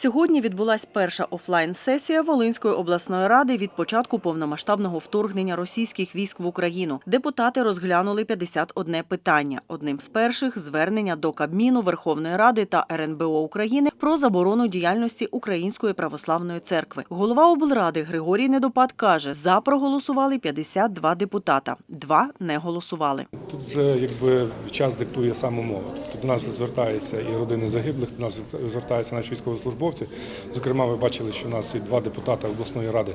Сьогодні відбулась перша офлайн-сесія Волинської обласної ради від початку повномасштабного вторгнення російських військ в Україну. Депутати розглянули 51 питання. Одним з перших звернення до Кабміну Верховної Ради та РНБО України про заборону діяльності Української православної церкви. Голова облради Григорій Недопад каже, за проголосували 52 депутата, два не голосували. Тут вже якби час диктує саме мова. Тобто до нас вже звертаються і родини загиблих, до нас звертаються наші військовослужбовці. Зокрема, ви бачили, що у нас і два депутати обласної ради.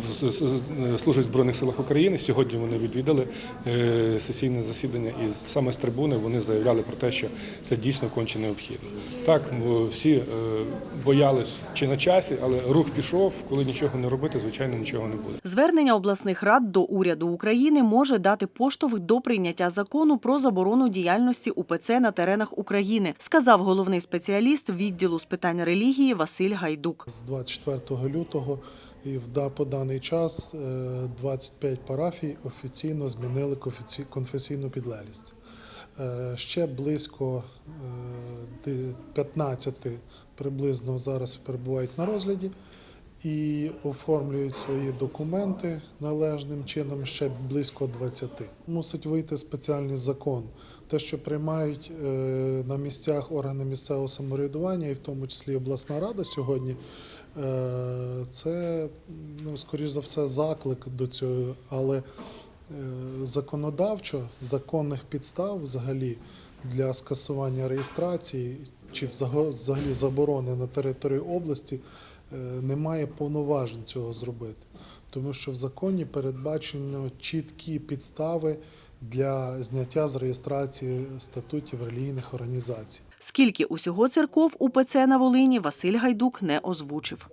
В- служать в Збройних силах України. Сьогодні вони відвідали е, сесійне засідання, і саме з трибуни вони заявляли про те, що це дійсно конче необхідно. Так, всі е, боялись чи на часі, але рух пішов. Коли нічого не робити, звичайно, нічого не буде. Звернення обласних рад до уряду України може дати поштовх до прийняття закону про заборону діяльності УПЦ на теренах України, сказав головний спеціаліст відділу з питань релігії Василь Гайдук. З 24 лютого і по даний час е, 25 парафій офіційно змінили конфесійну підлеглість. Е, Ще близько е, 15 приблизно зараз перебувають на розгляді і оформлюють свої документи належним чином ще близько 20. Мусить вийти спеціальний закон. Те, що приймають е, на місцях органи місцевого самоврядування, і в тому числі обласна рада сьогодні, е, це, ну, скоріш за все, заклик до цього, але е, законодавчо законних підстав взагалі для скасування реєстрації чи взагалі заборони на території області е, немає повноважень цього зробити. Тому що в законі передбачено чіткі підстави для зняття з реєстрації статутів релігійних організацій. Скільки усього церков УПЦ на Волині Василь Гайдук не озвучив.